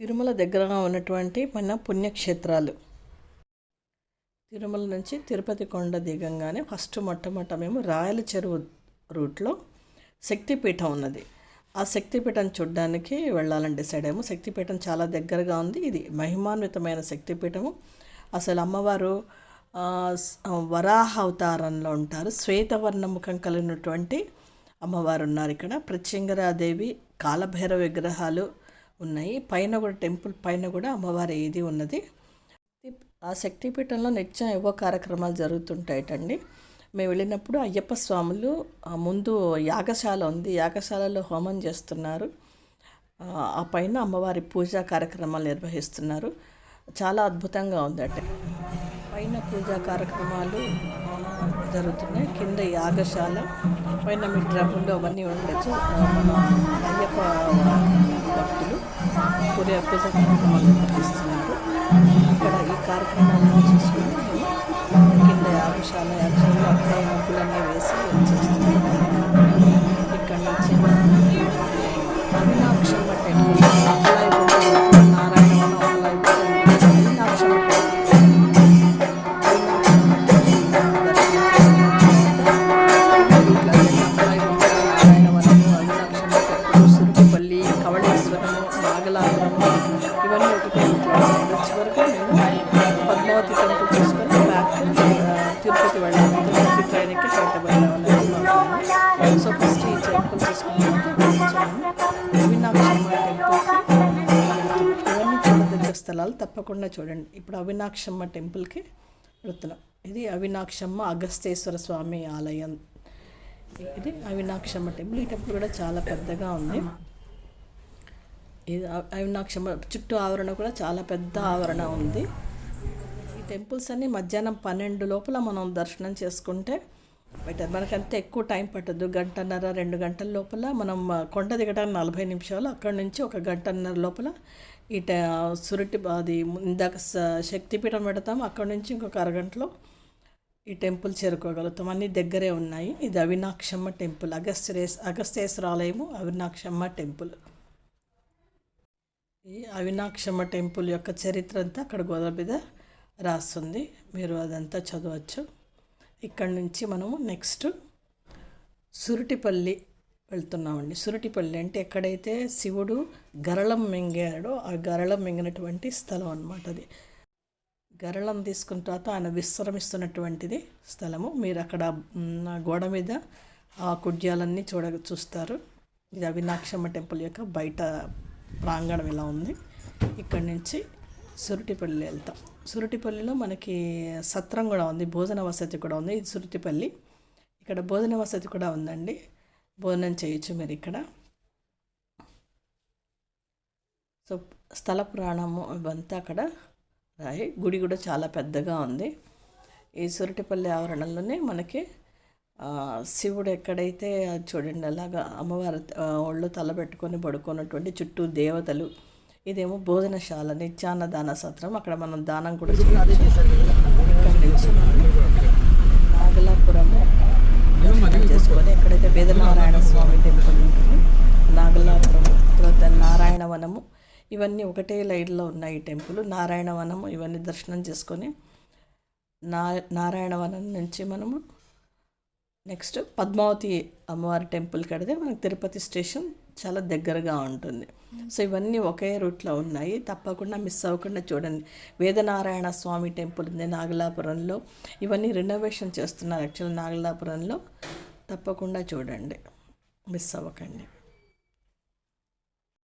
తిరుమల దగ్గరగా ఉన్నటువంటి మన పుణ్యక్షేత్రాలు. తిరుమల నుంచి తిరుపతి కొండ దిగంగానే ఫస్ట్ మొట్టమొదట మేము రాయల చెరువు రూట్లో శక్తిపీఠం ఉన్నది. ఆ శక్తిపీఠం చూడడానికి వెళ్ళాలని డిసైడ్ అయ్యాము. శక్తిపీఠం చాలా దగ్గరగా ఉంది. ఇది మహిమాన్వితమైన శక్తిపీఠము. అసలు అమ్మవారు వరాహ అవతారంలో ఉంటారు. శ్వేతవర్ణ ముఖం కలిగినటువంటి అమ్మవారు ఉన్నారు ఇక్కడ. ప్రత్యంగరాదేవి కాలభైరవ విగ్రహాలు ఉన్నాయి. పైన కూడా టెంపుల్ పైన కూడా అమ్మవారి ఇది ఉన్నది. ఆ శక్తిపీఠంలో నిత్యం ఏవో కార్యక్రమాలు జరుగుతుంటాయటండి. మేము వెళ్ళినప్పుడు అయ్యప్ప స్వాములు ముందు యాగశాల ఉంది. యాగశాలలో హోమం చేస్తున్నారు. ఆ, పైన అమ్మవారి పూజా కార్యక్రమాలు నిర్వహిస్తున్నారు. చాలా అద్భుతంగా ఉందట. పైన పూజా కార్యక్రమాలు జరుగుతున్నాయి. కింద యాగశాల పైన మీ డ్రమ్ములు అవన్నీ ఉండొచ్చు. మన అయ్యప్ప భక్తులు పూజ పూజా కార్యక్రమాలు నిర్వహిస్తున్నారు ఇక్కడ ఈ కార్యక్రమాన్ని ఇవన్నీ వరకు మేము పద్మావతి టెంపుల్ చూసుకొని బ్యాక్ తిరుపతి వెళ్ళాము తిరుపతి ట్రైన్కి హైదరాబాద్ సో ఫస్ట్ ఈ టెంపుల్ చూసుకుని అవినాక్షమ్మ టెంపుల్కి ఇవన్నీ చూడదగ్గర స్థలాలు తప్పకుండా చూడండి. ఇప్పుడు అవినాక్షమ్మ టెంపుల్కి వెళుతున్నాం ఇది అవినాక్షమ్మ అగస్తేశ్వర స్వామి ఆలయం. ఇది అవినాక్షమ్మ టెంపుల్. ఈ టెంపుల్ కూడా చాలా పెద్దగా ఉంది. ఇది అవినాక్షమ్మ చుట్టూ ఆవరణ కూడా చాలా పెద్ద ఆవరణ ఉంది. ఈ టెంపుల్స్ అన్నీ మధ్యాహ్నం పన్నెండు లోపల మనం దర్శనం చేసుకుంటే బెటర్. మనకంతా ఎక్కువ టైం పట్టదు. గంటన్నర రెండు గంటల లోపల మనం కొండ దిగడానికి నలభై నిమిషాలు. అక్కడ నుంచి ఒక గంటన్నర లోపల ఈ సురటి అది ఇందాక స- శక్తిపీఠం పెడతాం. అక్కడ నుంచి ఇంకొక అరగంటలో ఈ టెంపుల్ చేరుకోగలుగుతాం. అన్నీ దగ్గరే ఉన్నాయి. ఇది అవినాక్షమ్మ టెంపుల్. అగస్త్యేస్ అగస్తేశ్వరాలయము అవినాక్షమ్మ టెంపుల్. ఈ అవినాక్షమ్మ టెంపుల్ యొక్క చరిత్ర అంతా అక్కడ గోదావరి మీద రాస్తుంది. మీరు అదంతా చదవచ్చు. ఇక్కడ నుంచి మనము నెక్స్ట్ సురుటిపల్లి వెళ్తున్నామండి. సురుటిపల్లి అంటే ఎక్కడైతే శివుడు గరళం మింగాడో ఆ గరళం మింగినటువంటి స్థలం అన్నమాట అది. గరళం తీసుకున్న తర్వాత ఆయన విశ్రమిస్తున్నటువంటిది స్థలము. మీరు అక్కడ గోడ మీద ఆ కుడ్యాలన్నీ చూడ చూస్తారు. ఇది అవినాక్షమ్మ టెంపుల్ యొక్క బయట ప్రాంగణం ఇలా ఉంది. ఇక్కడి నుంచి సురుటిపల్లి వెళ్తాం. సురుటిపల్లిలో మనకి సత్రం కూడా ఉంది. భోజన వసతి కూడా ఉంది. ఇది సురుటిపల్లి. ఇక్కడ భోజన వసతి కూడా ఉందండి. భోజనం చేయొచ్చు మీరు ఇక్కడ. సో స్థల పురాణము ఇవంతా అక్కడ రాయి. గుడి కూడా చాలా పెద్దగా ఉంది. ఈ సురటిపల్లి ఆవరణలోనే మనకి శివుడు ఎక్కడైతే చూడండి అలాగా అమ్మవారి ఒళ్ళు తలబెట్టుకొని పడుకున్నటువంటి చుట్టూ దేవతలు ఇదేమో భోజనశాల నిత్యాన్నదాన సత్రం అక్కడ మనం దానం కూడా నాగలాపురము చేసుకొని ఎక్కడైతే వేదనారాయణ స్వామి టెంపుల్ ఉంటుంది నాగలాపురం తర్వాత నారాయణవనము ఇవన్నీ ఒకటే లైన్లో ఉన్నాయి ఈ టెంపుల్. నారాయణవనము ఇవన్నీ దర్శనం చేసుకొని నా నారాయణవనం నుంచి మనము నెక్స్ట్ పద్మావతి అమ్మవారి టెంపుల్ కడితే మనకు తిరుపతి స్టేషన్ చాలా దగ్గరగా ఉంటుంది. సో ఇవన్నీ ఒకే రూట్లో ఉన్నాయి. తప్పకుండా మిస్ అవ్వకుండా చూడండి. వేదనారాయణ స్వామి టెంపుల్ ఉంది నాగలాపురంలో. ఇవన్నీ రెనోవేషన్ చేస్తున్నారు యాక్చువల్ నాగలాపురంలో. తప్పకుండా చూడండి. మిస్ అవ్వకండి.